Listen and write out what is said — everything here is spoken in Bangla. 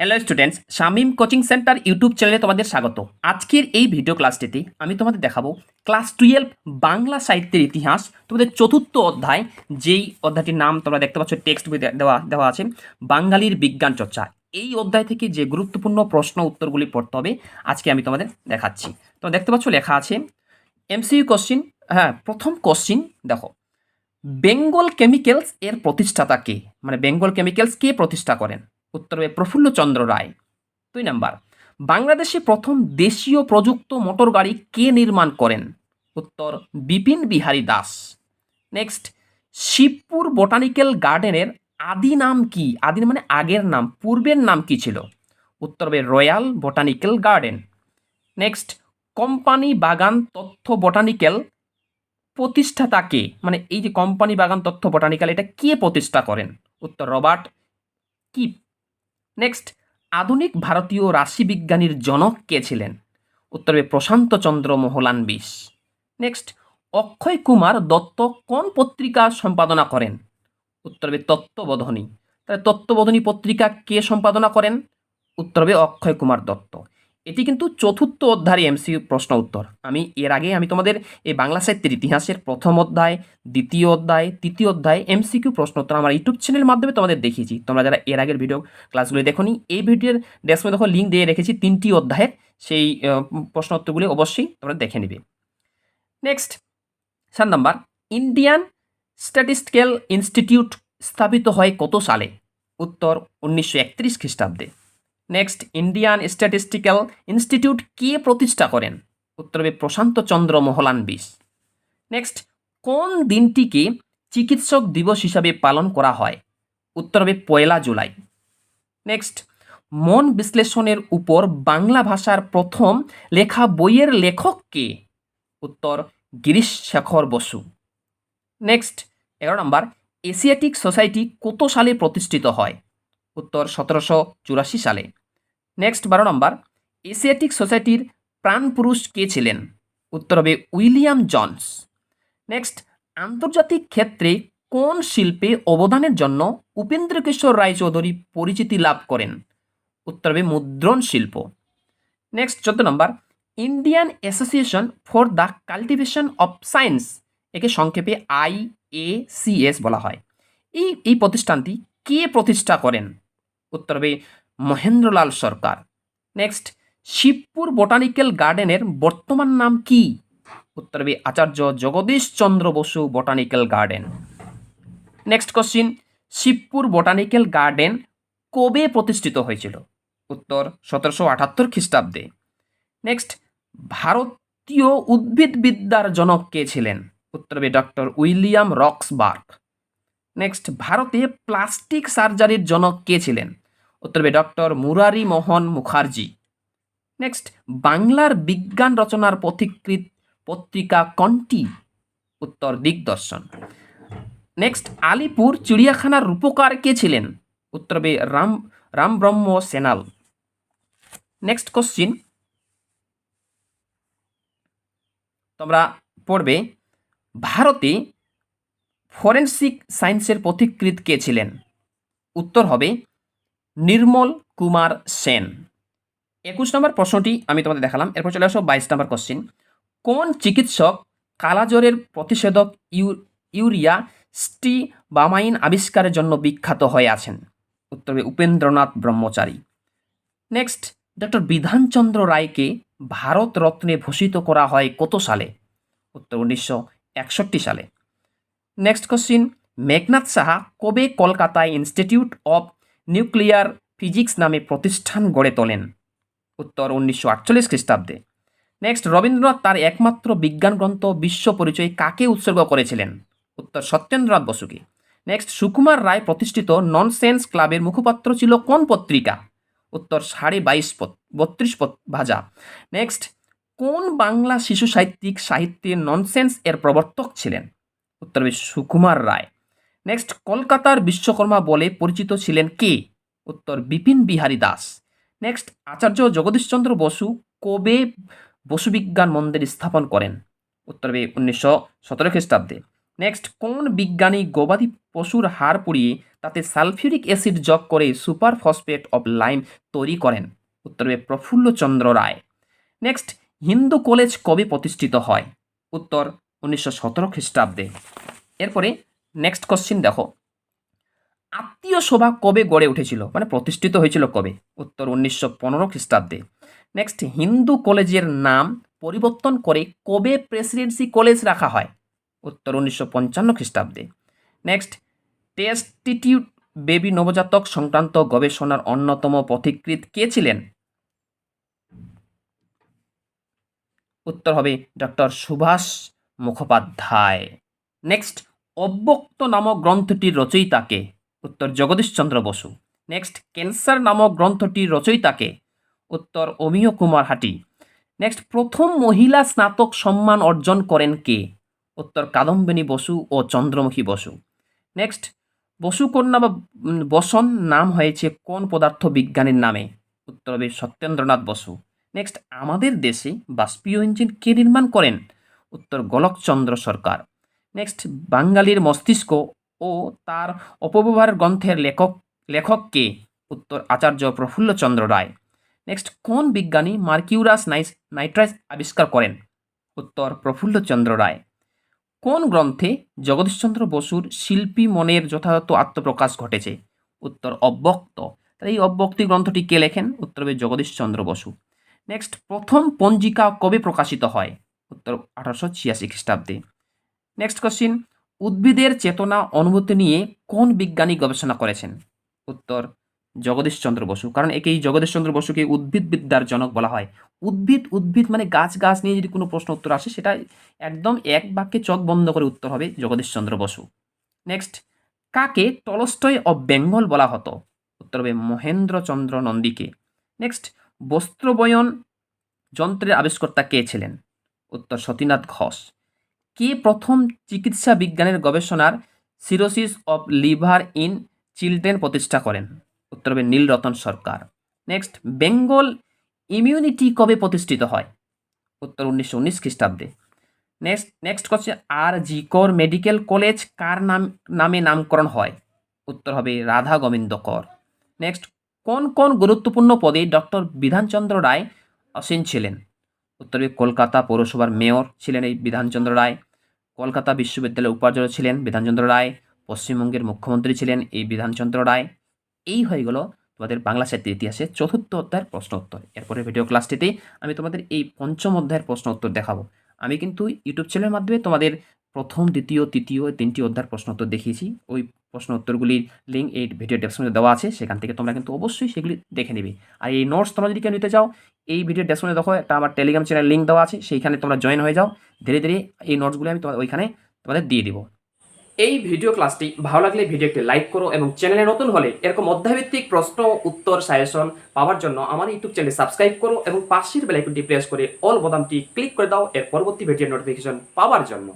Hello students Shamim coaching centre YouTube চ্যানেলে তোমাদের স্বাগত। আজকের এই ভিডিও ক্লাসটিতে আমি তোমাদের দেখাবো ক্লাস টুয়েলভ বাংলা সাহিত্যের ইতিহাস, তোমাদের চতুর্থ অধ্যায়, যেই অধ্যায়টির নাম তোমরা দেখতে পাচ্ছ টেক্সট বই দেওয়া দেওয়া আছে, বাঙালির বিজ্ঞান চর্চা। এই অধ্যায় থেকে যে গুরুত্বপূর্ণ প্রশ্ন উত্তরগুলি পড়তে হবে, আজকে আমি তোমাদের দেখাচ্ছি। তো দেখতে পাচ্ছ, লেখা আছে এমসিইউ কোশ্চিন হ্যাঁ প্রথম কোশ্চিন দেখো, বেঙ্গল কেমিক্যালস এর প্রতিষ্ঠাতা কে? মানে বেঙ্গল কেমিক্যালস কে প্রতিষ্ঠা করেন? উত্তর হবে প্রফুল্লচন্দ্র রায়। দুই নাম্বার, বাংলাদেশে প্রথম দেশীয় প্রযুক্ত মোটর গাড়ি কে নির্মাণ করেন? উত্তর, বিপিন বিহারী দাস। নেক্সট, শিবপুর বোটানিক্যাল গার্ডেনের আদি নাম কি? আদি মানে আগের নাম, পূর্বের নাম কি ছিল? উত্তর হবে royal botanical garden. Next, company বাগান তথ্য বোটানিক্যাল প্রতিষ্ঠাতা কে? মানে এই যে কোম্পানি বাগান তথ্য বোটানিক্যাল, এটা কে প্রতিষ্ঠা করেন? উত্তর, রবার্ট কিপ। নেক্সট আধুনিক ভারতীয় রাশিবিজ্ঞানীর জনক কে ছিলেন? উত্তরে প্রশান্ত চন্দ্র মোহলান বিশ। নেক্সট অক্ষয় কুমার দত্ত কোন পত্রিকা সম্পাদনা করেন? উত্তরে তত্ত্ববোধনী। তাহলে তত্ত্ববোধনী পত্রিকা কে সম্পাদনা করেন? উত্তরে অক্ষয় কুমার দত্ত। এটি কিন্তু চতুর্থ অধ্যায়ের এমসিউ প্রশ্ন উত্তর। আমি এর আগে আমি তোমাদের এই বাংলা সাহিত্যের ইতিহাসের প্রথম অধ্যায়, দ্বিতীয় অধ্যায়, তৃতীয় অধ্যায় এমসিকিউ প্রশ্ন উত্তর আমার ইউটিউব চ্যানেলের মাধ্যমে তোমাদের দেখিয়েছি। তোমরা যারা এর আগের ভিডিও ক্লাসগুলি দেখোনি, এই ভিডিওর ডেস্কমে দেখো লিঙ্ক দিয়ে রেখেছি তিনটি অধ্যায়ের। সেই প্রশ্ন উত্তরগুলি অবশ্যই তোমরা দেখে নেবে। নেক্সট সাত নাম্বার ইন্ডিয়ান স্ট্যাটিস্টিক্যাল ইনস্টিটিউট স্থাপিত হয় কত সালে? উত্তর উনিশশো একত্রিশ খ্রিস্টাব্দে। নেক্সট ইন্ডিয়ান স্ট্যাটিস্টিক্যাল ইনস্টিটিউট কে প্রতিষ্ঠা করেন? উত্তর হবে প্রশান্ত চন্দ্র মোহলানবিশ নেক্সট কোন দিনটিকে চিকিৎসক দিবস হিসাবে পালন করা হয়? উত্তর হবে পয়লা জুলাই। নেক্সট মন বিশ্লেষণের উপর বাংলা ভাষার প্রথম লেখা বইয়ের লেখক কে? উত্তর, গিরিশ শেখর বসু। নেক্সট এগারো নম্বর এশিয়াটিক সোসাইটি কত সালে প্রতিষ্ঠিত হয়? উত্তর, সতেরোশো চুরাশি সালে। নেক্সট বারো নম্বর এশিয়াটিক সোসাইটির প্রাণপুরুষ কে ছিলেন? উত্তর হবে উইলিয়াম জনস। নেক্সট আন্তর্জাতিক ক্ষেত্রে কোন শিল্পে অবদানের জন্য উপেন্দ্র কিশোর রায়চৌধুরী পরিচিতি লাভ করেন? উত্তর হবে মুদ্রণ শিল্প। নেক্সট চোদ্দ নম্বর Indian association for the cultivation of science একে সংক্ষেপে আই এ সি এস বলা হয়। এই এই প্রতিষ্ঠানটি কে প্রতিষ্ঠা করেন? উত্তর হবে মহেন্দ্রলাল সরকার। নেক্সট শিবপুর বোটানিক্যাল গার্ডেনের বর্তমান নাম কি? উত্তর হবে Acharya Jagadish Chandra Bose botanical garden next question Shibpur botanical garden কবে প্রতিষ্ঠিত হয়েছিল? উত্তর, সতেরোশো আটাত্তর খ্রিস্টাব্দে। নেক্সট ভারতীয় উদ্ভিদবিদ্যার জনক কে ছিলেন? উত্তর হবে ডক্টর উইলিয়াম রক্সবার্গ। নেক্সট ভারতে প্লাস্টিক সার্জারির জনক কে ছিলেন? উত্তর হবে ডক্টর মুরারি মোহন মুখার্জি। নেক্সট বাংলার বিজ্ঞান রচনার পথিকৃত পত্রিকা কন্টি? উত্তর, দিগদর্শন। নেক্সট আলিপুর চিড়িয়াখানার রূপকার কে ছিলেন? উত্তর হবে রাম, রামব্রহ্ম সেনাল। নেক্সট কোশ্চিন তোমরা পড়বে, ভারতে ফরেনসিক সায়েন্সের পথিকৃৎ কে ছিলেন? উত্তর হবে নির্মল কুমার সেন। একুশ নম্বর প্রশ্নটি আমি তোমাদের দেখালাম। এরপর চলে আসো বাইশ নম্বর কোশ্চিন কোন চিকিৎসক কালাজ্বরের প্রতিষেধক ইউ, ইউরিয়া স্টি বামাইন আবিষ্কারের জন্য বিখ্যাত হয়ে আছেন? উত্তর উপেন্দ্রনাথ ব্রহ্মচারী। নেক্সট ডক্টর বিধানচন্দ্র রায়কে ভারত রত্নে ভূষিত করা হয় কত সালে? উত্তর উনিশশো একষট্টি সালে। নেক্সট কোশ্চিন মেঘনাথ সাহা কবে কলকাতায় ইনস্টিটিউট অফ নিউক্লিয়ার ফিজিক্স নামে প্রতিষ্ঠান গড়ে তোলেন। উত্তর উনিশশো আটচল্লিশ খ্রিস্টাব্দে। নেক্সট, রবীন্দ্রনাথ তার একমাত্র বিজ্ঞান গ্রন্থ বিশ্ব পরিচয় কাকে উৎসর্গ করেছিলেন? উত্তর, সত্যেন্দ্রনাথ বসুকে। নেক্সট, সুকুমার রায় প্রতিষ্ঠিত ননসেন্স ক্লাবের মুখপাত্র ছিল কোন পত্রিকা? উত্তর, সাড়ে বাইশ বত্রিশ ভাজা। নেক্সট, কোন বাংলা শিশু সাহিত্যিক সাহিত্যের ননসেন্স এর প্রবর্তক ছিলেন? উত্তর সুকুমার রায়। নেক্সট কলকাতার বিশ্বকর্মা বলে পরিচিত ছিলেন কে? উত্তর, বিপিন বিহারী দাস। নেক্সট আচার্য জগদীশচন্দ্র বসু কবে বসুবিজ্ঞান মন্দির স্থাপন করেন? উত্তর হবে উনিশশো সতেরো খ্রিস্টাব্দে। নেক্সট কোন বিজ্ঞানী গবাদি পশুর হাড় পুড়িয়ে তাতে সালফিউরিক অ্যাসিড যোগ করে সুপার ফসফেট অফ লাইম তৈরি করেন? উত্তর হবে প্রফুল্লচন্দ্র রায়। নেক্সট হিন্দু কলেজ কবে প্রতিষ্ঠিত হয়? উত্তর, উনিশশো সতেরো খ্রিস্টাব্দে। এরপরে নেক্সট কোশ্চিন দেখো। আত্মীয় সভা কবে গড়ে উঠেছিল? মানে প্রতিষ্ঠিত হয়েছিল কবে? উত্তর উনিশশো পনেরো খ্রিস্টাব্দে। নেক্সট হিন্দু কলেজের নাম পরিবর্তন করে কবে প্রেসিডেন্সি কলেজ রাখা হয়? উত্তর উনিশশো পঞ্চান্ন খ্রিস্টাব্দে। নেক্সট টেস্টিটিউড বেবি নবজাতক সংক্রান্ত গবেষণার অন্যতম পথিকৃৎ কে ছিলেন? উত্তর হবে ডক্টর সুভাষ মুখোপাধ্যায়। নেক্সট অব্যক্ত নামক গ্রন্থটির রচয়িতাকে, উত্তর জগদীশচন্দ্র বসু। নেক্সট ক্যান্সার নামক গ্রন্থটির রচয়িতাকে, উত্তর অমিয় কুমার হাটি। নেক্সট প্রথম মহিলা স্নাতক সম্মান অর্জন করেন কে? উত্তর কাদম্বিনী বসু ও চন্দ্রমুখী বসু। নেক্সট বসুকন্যা বা বসন নাম হয়েছে কোন পদার্থ বিজ্ঞানীর নামে? উত্তর হবে সত্যেন্দ্রনাথ বসু। নেক্সট আমাদের দেশে বাষ্পীয় ইঞ্জিন কে নির্মাণ করেন? উত্তর গোলকচন্দ্র সরকার। নেক্সট বাঙালির মস্তিষ্ক ও তার অপব্যবহার গ্রন্থের লেখক লেখককে উত্তর আচার্য প্রফুল্লচন্দ্র রায়। নেক্সট কোন বিজ্ঞানী মার্কিউরাস নাইস, নাইট্রাইস আবিষ্কার করেন? উত্তর প্রফুল্লচন্দ্র রায়। কোন গ্রন্থে জগদীশচন্দ্র বসুর শিল্পী মনের যথাযথ আত্মপ্রকাশ ঘটেছে? উত্তর অব্যক্ত। তাহলে এই অব্যক্তি গ্রন্থটি কে লেখেন? উত্তর হবে জগদীশচন্দ্র বসু। নেক্সট প্রথম পঞ্জিকা কবে প্রকাশিত হয়? উত্তর আঠারোশো ছিয়াশি খ্রিস্টাব্দে। নেক্সট কোশ্চিন উদ্ভিদের চেতনা অনুভূতি নিয়ে কোন বিজ্ঞানী গবেষণা করেছেন? উত্তর জগদীশচন্দ্র বসু। কারণ একেই জগদীশচন্দ্র বসুকে উদ্ভিদ বিদ্যার জনক বলা হয়। উদ্ভিদ উদ্ভিদ মানে গাছ গাছ নিয়ে যদি কোনো প্রশ্ন উত্তর আসে, সেটা একদম এক বাক্যে চোখ বন্ধ করে উত্তর হবে জগদীশচন্দ্র বসু। নেক্সট কাকে টলস্টয় অব বেঙ্গল বলা হতো? উত্তর হবে মহেন্দ্রচন্দ্র নন্দীকে। নেক্সট বস্ত্রবয়ন যন্ত্রের আবিষ্কর্তা কে ছিলেন? উত্তর সতীনাথ ঘোষ। কে প্রথম চিকিৎসা বিজ্ঞানের গবেষণার cirrhosis of liver in children প্রতিষ্ঠা করেন? উত্তর হবে Nilratan Sarkar. Next, Bengal immunity কবে প্রতিষ্ঠিত হয়? উত্তর উনিশশো উনিশ খ্রিস্টাব্দে। নেক্সট নেক্সট হচ্ছে আর জি কর মেডিকেল কলেজ কার নাম, নামে নামকরণ হয়? উত্তর হবে রাধা গোবিন্দ কর। নেক্সট, কোন কোন গুরুত্বপূর্ণ পদে ডক্টর বিধানচন্দ্র রায় আসীন ছিলেন? উত্তরে কলকাতা পৌরসভার মেয়র ছিলেন এই বিধানচন্দ্র রায়। কলকাতা বিশ্ববিদ্যালয়ের উপাচার্য ছিলেন বিধানচন্দ্র রায়। পশ্চিমবঙ্গের মুখ্যমন্ত্রী ছিলেন এই বিধানচন্দ্র রায়। এই হয়ে গেল তোমাদের বাংলা সাহিত্যের ইতিহাসে চতুর্থ অধ্যায়ের প্রশ্ন উত্তর। এরপরে ভিডিও ক্লাসটিতে আমি তোমাদের এই পঞ্চম অধ্যায়ের প্রশ্ন উত্তর দেখাবো। আমি কিন্তু ইউটিউব চ্যানেলের মাধ্যমে তোমাদের প্রথম, দ্বিতীয়, তৃতীয় তিনটি অধ্যায়ের প্রশ্ন উত্তর দেখিয়েছি। ওই প্রশ্ন উত্তরগুলির লিঙ্ক এই ভিডিও ডেসক্রিপশনে দেওয়া আছে, সেখান থেকে তোমরা কিন্তু অবশ্যই সেগুলি দেখে নেবে। আর এই নোটস তোমরা যদি কেউ নিতে চাও, এই ভিডিও ডেসক্রিপশনে দেখো, একটা আমার টেলিগ্রাম চ্যানেল লিঙ্ক দেওয়া আছে, সেইখানে তোমরা জয়েন হয়ে যাও। ধীরে ধীরে এই নোটসগুলি আমি তোমাদের ওইখানে তোমাদের দিয়ে দিব। এই ভিডিও ক্লাসটি ভালো লাগলে ভিডিওটি লাইক করো এবং চ্যানেলে নতুন হলে এরকম অধ্যায়ভিত্তিক প্রশ্ন, উত্তর সাজেশন পাওয়ার জন্য আমার ইউটিউব চ্যানেল সাবস্ক্রাইব করো এবং পাশের বেলাইকনটি প্রেস করে অল বোতামটি ক্লিক করে দাও, এর পরবর্তী ভিডিও নোটিফিকেশন পাওয়ার জন্য।